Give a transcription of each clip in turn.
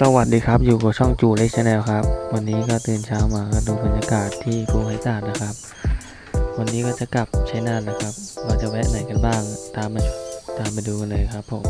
สวัสดีครับอยู่กับช่องจูเล็กชาแนลครับ วันนี้ก็ตื่นเช้ามาก็ดูบรรยากาศที่ภูไฮตาดนะครับ วันนี้ก็จะกลับชัยนาทนะครับ เราจะแวะไหนกันบ้าง ตามมาตามไปดูกันเลยครับผม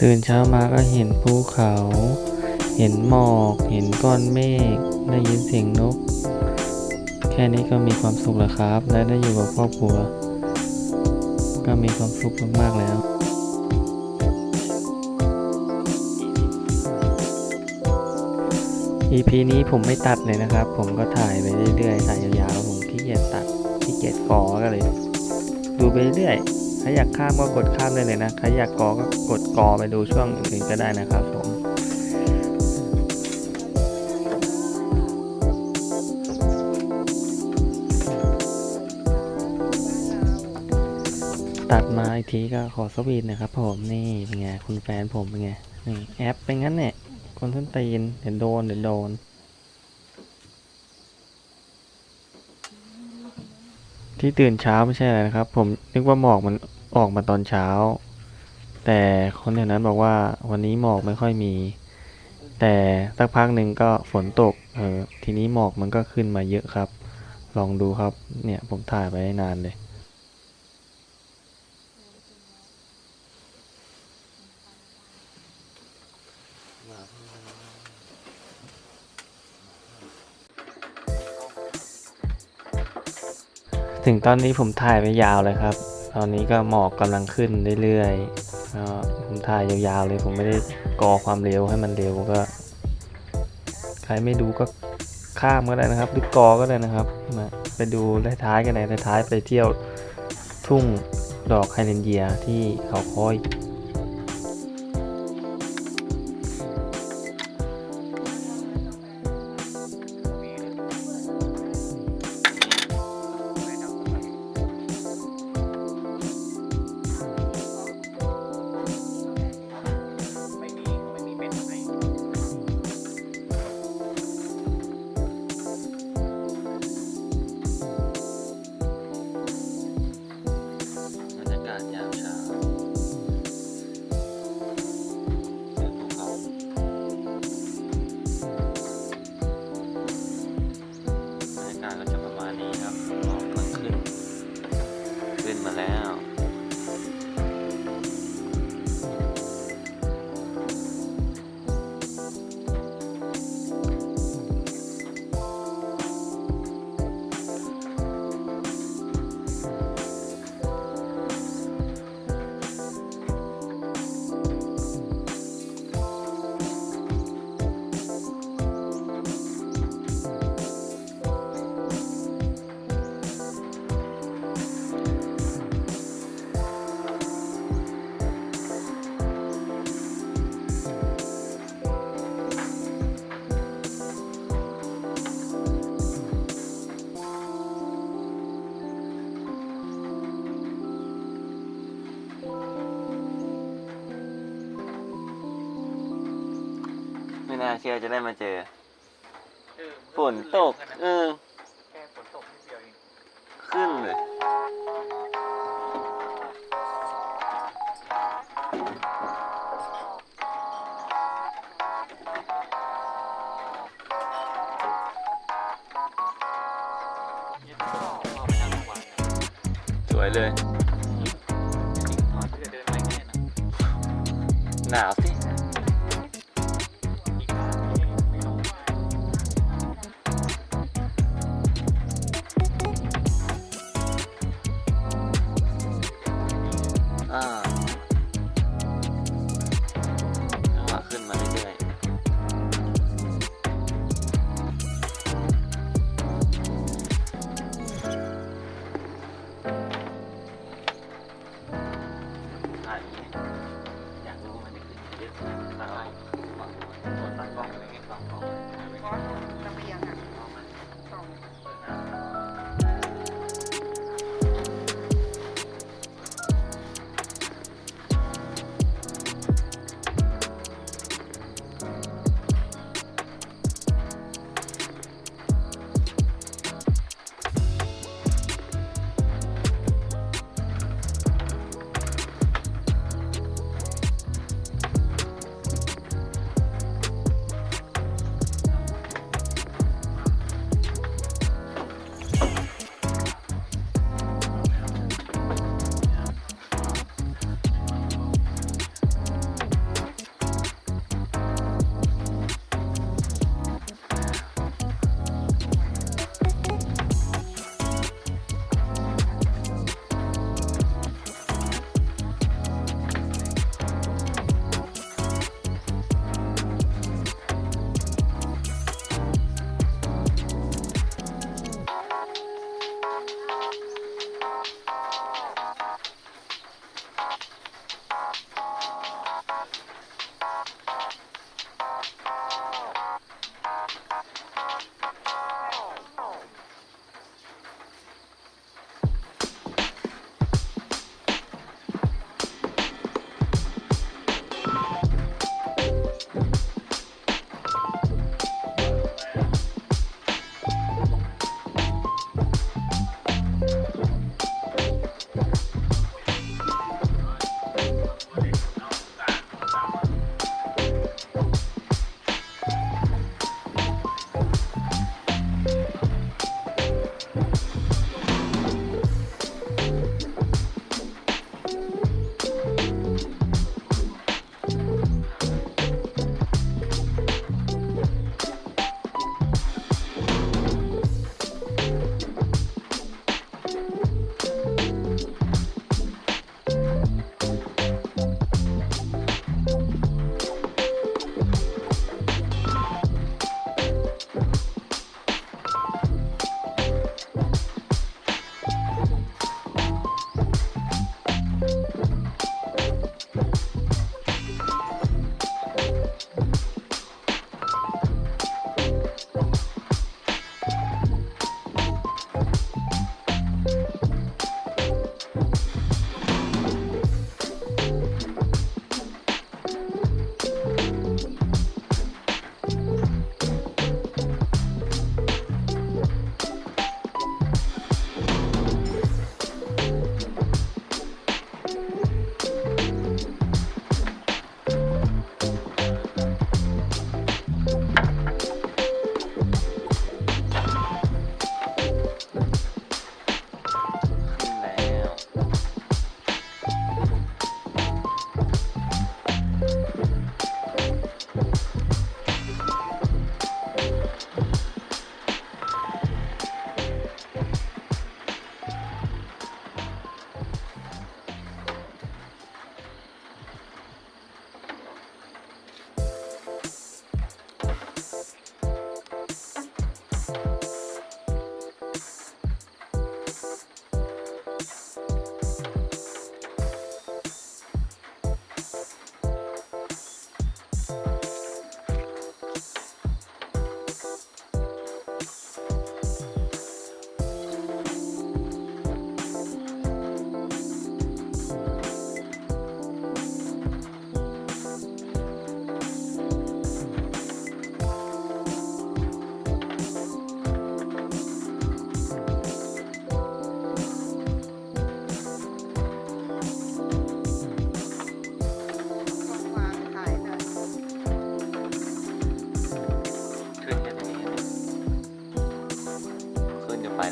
ตื่นเช้ามาก็เห็นภูเขา เห็นหมอก เห็นก้อนเมฆ ได้ยินเสียงนก แค่นี้ก็มีความสุขแล้วครับ และได้อยู่กับครอบครัว ก็มีความสุขมากๆแล้ว EP นี้ผมไม่ตัดเลยนะครับ ผมก็ถ่ายไปเรื่อยๆถ่ายยาวๆผมขี้เกียจตัดขี้เกียจกอก็เลย ดูไปเรื่อยใครอยากข้ามก็กดข้ามได้เลยนะใครอยากกอก็กดกอไปดูช่วงอื่นก็ได้นะครับผม อีกทีก็ขอสวีทนะครับผมนี่เป็นไงคุณแฟนผมเป็นไงนี่แอปเป็นงั้นเนี่ยคนทุนตีนเดี๋ยวโดนเดี๋ยวโดนที่ตื่นเช้าไม่ใช่อะไรนะครับ ผมนึกว่าหมอกมันออกมาตอนเช้า แต่คนแถวนั้นบอกว่าวันนี้หมอกไม่ค่อยมี แต่สักพักหนึ่งก็ฝนตกเออทีนี้หมอกมันก็ขึ้นมาเยอะครับ ลองดูครับ เนี่ยผมถ่ายไปได้นานเลย ถึงตอนนี้ผมถ่ายไปยาวเลยครับ ตอนนี้ก็หมอกกำลังขึ้นเรื่อยๆผมถ่ายยาวๆเลยผมไม่ได้กอความเร็วให้มันเร็วก็ ใครไม่ดูก็ข้ามก็ได้นะครับ หรือกอก็ได้นะครับมาไปดูท้ายๆกันเลยท้ายๆไปเที่ยวทุ่งดอกไฮเดรนเยียที่เขาคอย ไม่น่าเชื่อจะได้มาเจอ เออฝนตก เออ แค่ฝนตกนิดเดียวเองขึ้นเลยเนี่ยก็เข้าไปทางเมื่อวานเนี่ยสวยเลยก่อนที่จะเดินไปแค่นั้นหนาวสิ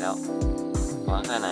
แล้ววางแค่ไหน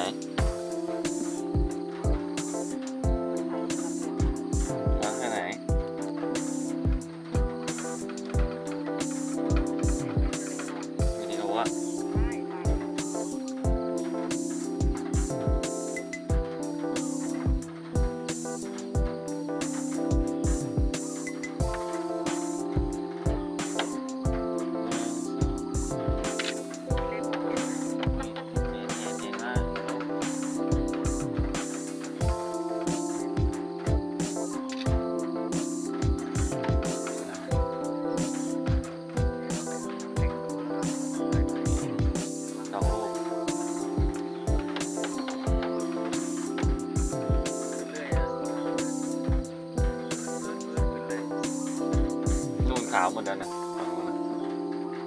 หมดแล้วนะฝั่งนู้นนะ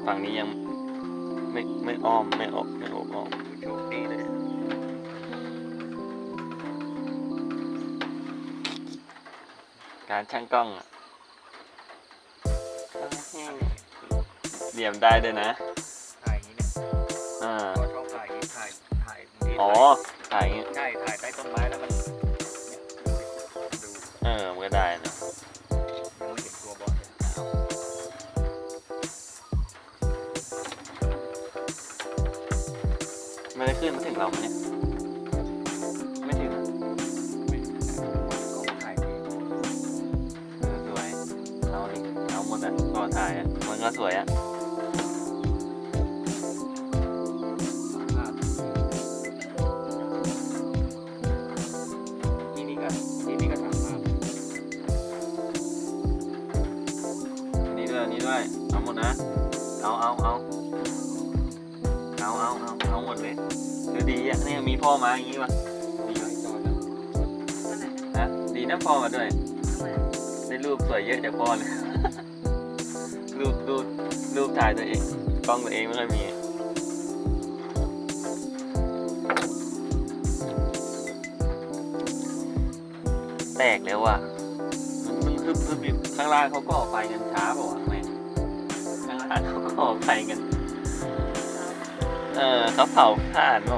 ฝั่งนี้ยังไม่ไม่อ้อมไม่ออกไม่ออกอ้อมโชคดีเลยการช่างกล้องอะเหลี่ยมได้ด้วยนะ ถ่ายอย่างนี้เนี่ยอ่า พอชอบถ่ายอย่างนี้ถ่ายถ่ายบางทีอ๋อ ถ่าย ไมาถึงเราเนี่ยไม่ถึงอะไม่ก็ถ่ายดีเออสวย เอาดิเอาหมดอะก็ถ่ายอะมันก็สวยอะ เยอะจากพ่อเลย รูปรูปรูปถ่ายตัวเอง กล้องตัวเองไม่ค่อยมีแตกแล้วอะ มันมันคือคือข้างล่างเขาก็ออกไฟกันช้าเปล่าวะแม่ข้างล่างเขาก็ออกไฟกัน เออเขาเผาผ่านเปล่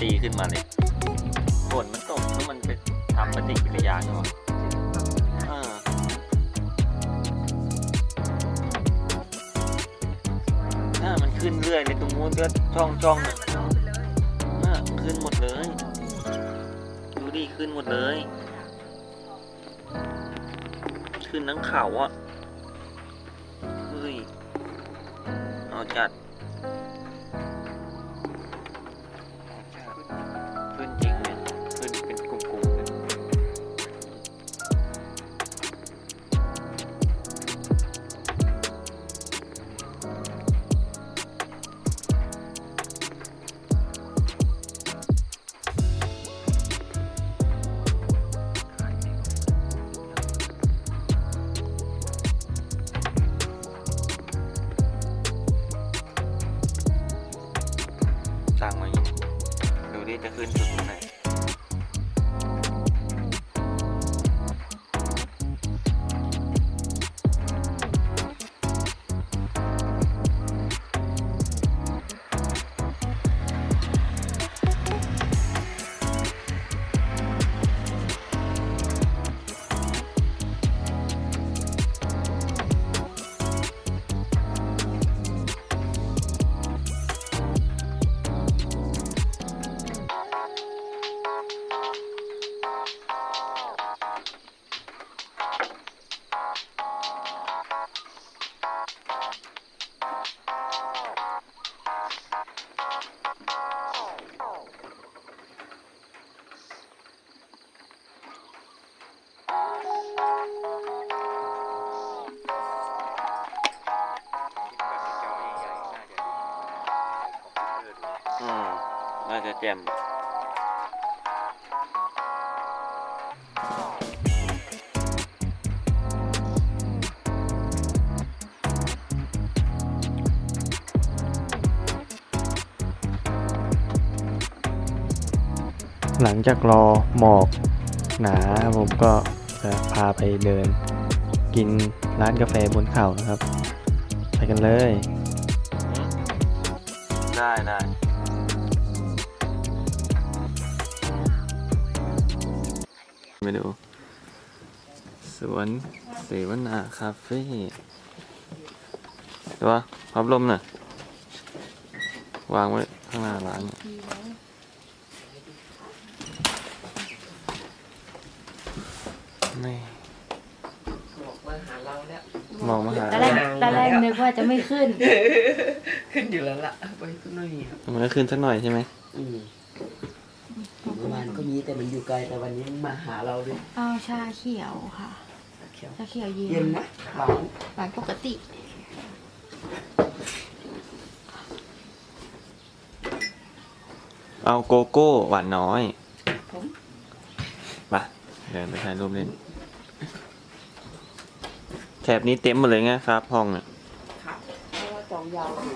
ตีขึ้นมาเลยฝนมันตกแล้วมันไปทำปฏิกิริยาเนาะเออน่ามันขึ้นเรื่อยเลยตรงนู้นก็ช่องช่องน่ะน่าขึ้นหมดเลย ดูดิขึ้นหมดเลย ขึ้นทั้งเขาอะเฮ้ยเอาจัด น่าจะแจ่มหลังจากรอหมอกหนาผมก็จะพาไปเดิน กินร้านกาแฟบนเขานะครับ ไปกันเลย วนเสวนาคาเฟ่ตัวพับลมน่ะ วางไว้ข้างหน้าร้านเนี่ยนี่บอกมาหาเราแล้วมองมาหาตอนแรกตอนแรกนึกว่าจะไม่ขึ้น ขึ้นอยู่แล้วล่ะไปขึ้นไม่มีครับมันก็ขึ้นสักหน่อยใช่ไหมอืมเมื่อวานก็มีแต่มันอยู่ไกลแต่วันนี้มาหาเราด้วยเอาชาเขียวค่ะเขียวชาเขียวเย็เย็นนนะหวานหวานปกติ เอาโกโก้หวานน้อยผมไปเดินไปถ่ายรูปเล่นแถบนี้เต็มหมดเลยไงครับห้องเนี่ยครับเพราะว่าจองยาวอยู่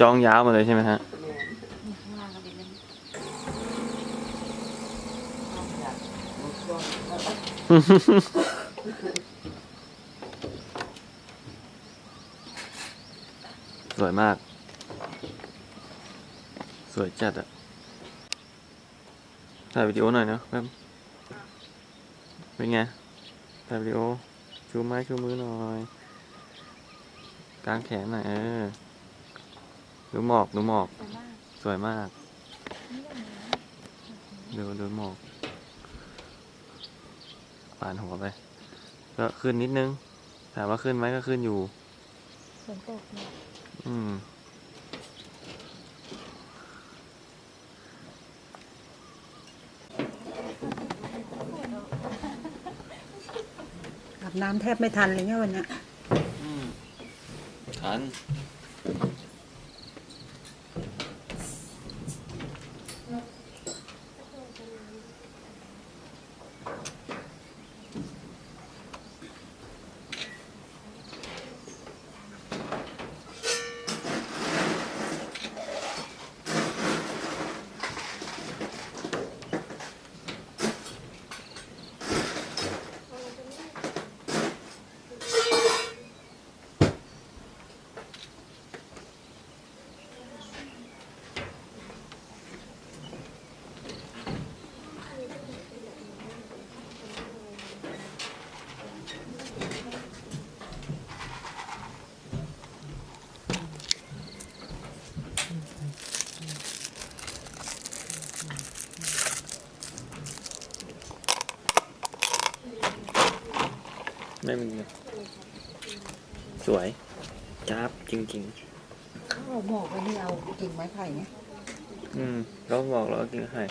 จองยาวมาเลยใช่ไหมฮะแม่นข้างล่างก็เป็นเล่นอยากรู้ว่าแล้วก็ สวยมาก สวยจัดอะถ่ายวิดีโอหน่อยเนาะแป๊บเป็นไง ถ่ายวิดีโอ ชูไม้ชูมือหน่อย กางแขนหน่อยเออดูหมอกดูหมอก สวยมาก ดูดูหมอกปานหัวไป ก็ขึ้นนิดนึง ถามว่าขึ้นไหมก็ขึ้นอยู่ฝนตกเนี่ย อืมอาบน้ำแทบไม่ทันเลยเนี่ยวันเนี้ย อืมทัน ม่มีสวยจ้าบจริง ข้าวหมอกวันนี้เอากิ่งไม้ไผ่เนี่ยๆ อืมเราบอกเรากินไข่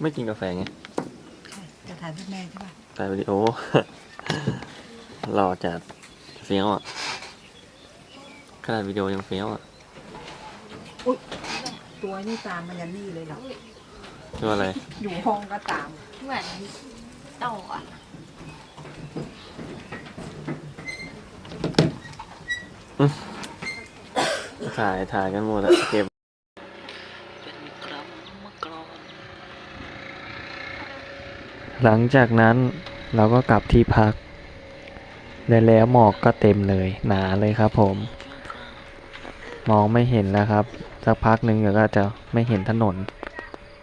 ไม่กินกาแฟไงจะทานที่แม่ใช่ป่ะถ่ายวิดีโอ หล่อจัดเฟี้ยวอะขนาดวิดีโอยังเฟี้ยวอะ ตัวนี่ตามมันยันนี่เลยเหรอชื่ออะไร อยู่ห้องก็ตาม เหมือนต่ออะถ่ายถ่ายกันหมดอะเก็บเป็นกรัมมะกรอนหลังจากนั้นเราก็กลับที่พัก ได้แล้วหมอกก็เต็มเลย หนาเลยครับผม มองไม่เห็นแล้วครับ สักพักหนึ่งเดี๋ยวก็จะไม่เห็นถนน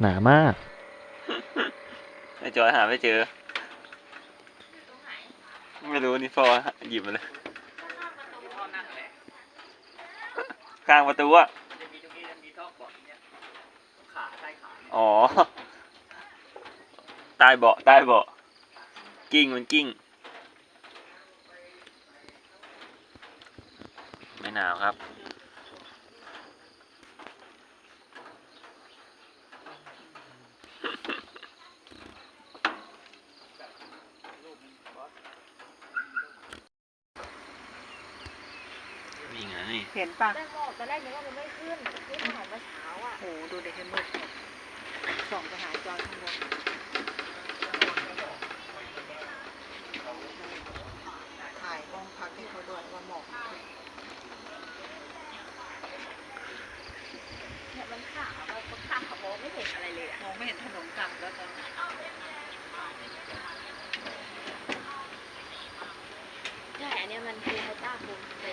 หนามาก ไอจอยหาไม่เจอ ไม่รู้นี่ฟอหยิบมาเลย ข้างประตูอะมัน เห็นปะตอนแรกนึกว่ามันไม่ขึ้นนี่ผ่าเมื่อเช้าอะโอ้ดูเด็กมืดส่องไปหาจอทั้งหมดถ่ายห้องพักให้เขาด้วยว่าหมอกเนี่ยมันขาวมันขาวมองไม่เห็นอะไรเลยอะมองไม่เห็นถนนกลับแล้วตอนนี้ใช่อันนี้มันคือไฮต้าคุมิใจ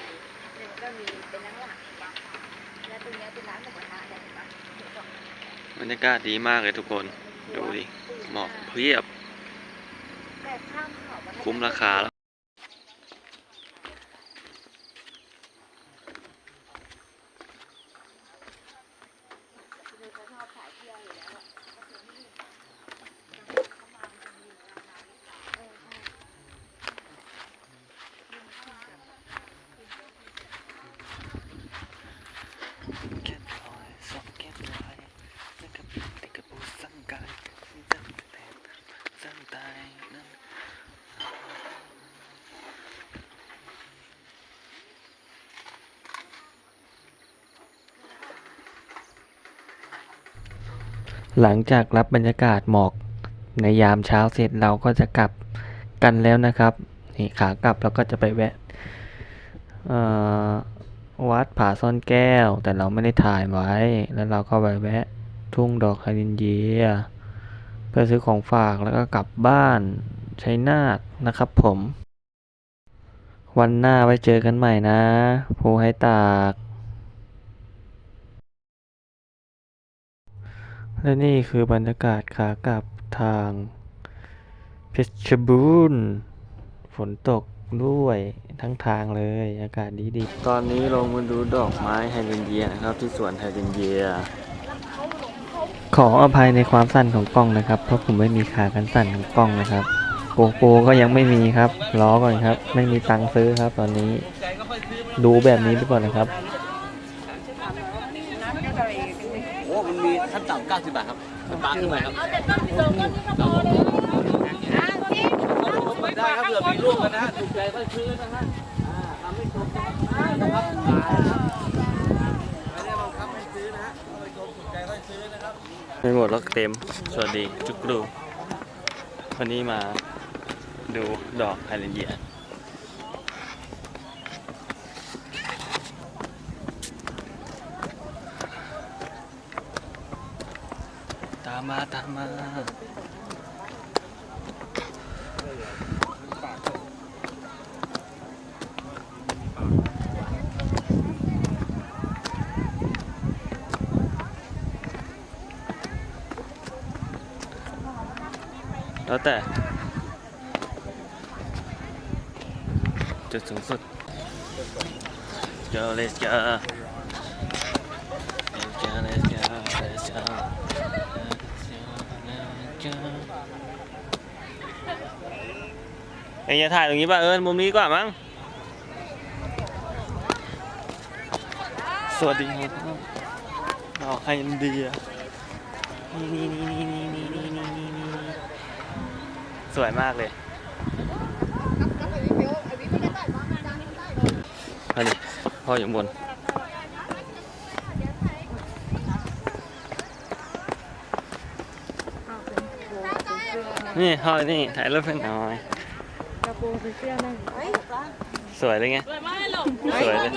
ก็มีเป็นลังหลังแล้ตรงนี้เป็นร้านหมูกระทะเห็นปะบรรยากาศดีมากเลยทุกคน ดูดิเหมาะเพียบคุ้มราคาแล้ว หลังจากรับบรรยากาศหมอกในยามเช้าเสร็จเราก็จะกลับกันแล้วนะครับนี่ขากลับเราก็จะไปแวะวัดผาซ่อนแก้ว แต่เราไม่ได้ถ่ายไว้ แล้วเราก็ไปแวะทุ่งดอกคารินเยียเพื่อซื้อของฝากแล้วก็กลับบ้านชัยนาทนะครับผม วันหน้าไว้เจอกันใหม่นะ ภูให้ตาก และนี่คือบรรยากาศขากลับทาง เพชรบูรณ์ฝนตกด้วยทั้งทางเลยอากาศดีดีๆตอนนี้ลงมาดูดอกไม้ไฮเดรนเยียนะครับที่สวนไฮเดรนเยีย ขออภัยในความสั้นของกล้องนะครับ เพราะผมไม่มีขากันสั่นของกล้องนะครับโกโปรก็ยังไม่มีครับรอก่อนครับ ไม่มีตังค์ซื้อครับ ตอนนี้ ดูแบบนี้ไปก่อนนะครับ ขั้นต่ำ90 บาทครับมันบางขึ้นไปครับเอาแต่ต้นที่สองต้นที่เขาพอเลยอะนี่ได้ครับเผื่อมีลูกกันนะถูกใจก็ซื้อนะฮะอ่าทำให้ชมนะครับขายครับไม่ได้บังคับให้ซื้อนะฮะไปชมถูกใจก็ซื้อนะครับไม่หมดแล้วเต็ม สวัสดีจุกรูวันนี้มาดูดอกไฮเดรนเยีย Dharma Dharma. Đó Jatuh Chút เอ็งจะถ่ายตรงนี้ป่ะเอิญมุมนี้กว่ามั้งสวัสดีครับดอกไฮอินเดียนี่นี่นี่นี่นี่นี่นี่นี่นี่นี่สวยมากเลยอันนี้พ่ออยู่ข้างบนนี่พ่อนี่ถ่ายรูปให้หน่อย สวยเลยไง สวยเลย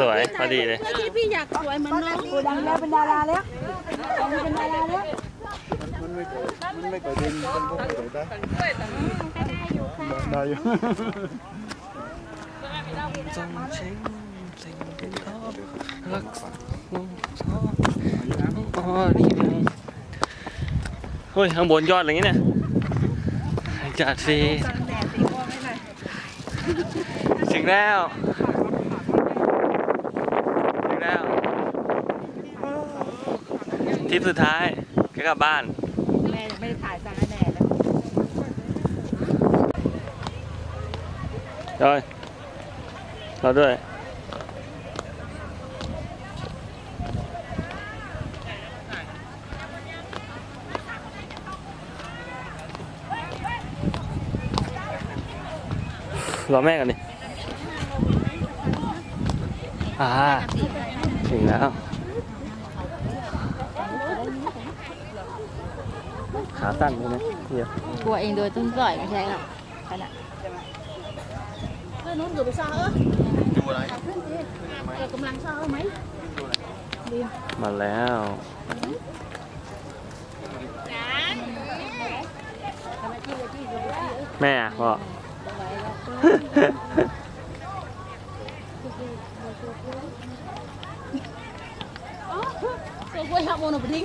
สวยพอดีเลย ที่พี่อยากสวยเหมือนน้องกูดังแล้วเป็นดาราแล้วเป็นดาราแล้วมันไม่มันไม่กระเด็มันก็สวยได้ได้อยู่จงเชิงสิ่งเป็นอบรักษาอ๋อนี่เฮ้ยข้างบนยอดอะไรเงี้ยเนี่ยจัดฟรี งแล้ว ถึงแล้ว ทริปสุดท้ายก็กลับบ้าน แม่ยังไม่ได้ถ่ายสั่งให้แม่่าถึงแล้วขาสั้นเลยไหมเดี๋ยวกลัวเองโดยต้นสอยไม่ใช่หรอกขนาดเพื่อนนู้นอยู่ไปซ่าเออดูอะไรเรากำลังซ่าไหมมาแล้วแม่พ่อ โซยฮาโมนบริงง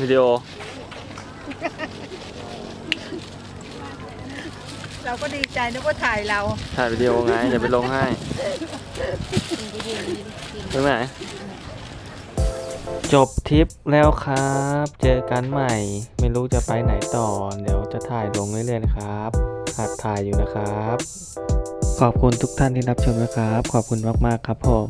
วิดีโอ เราก็ดีใจนึกว่าถ่ายเรา ถ่ายวิดีโอไง อย่าไปลงให้ ถึงไหน ทริปแล้วครับ เจอกันใหม่ ไม่รู้จะไปไหนต่อ เดี๋ยวจะถ่ายลงเรื่อยๆนะครับหัดถ่ายอยู่นะครับ ขอบคุณทุกท่านที่รับชมนะครับ ขอบคุณมากๆครับผม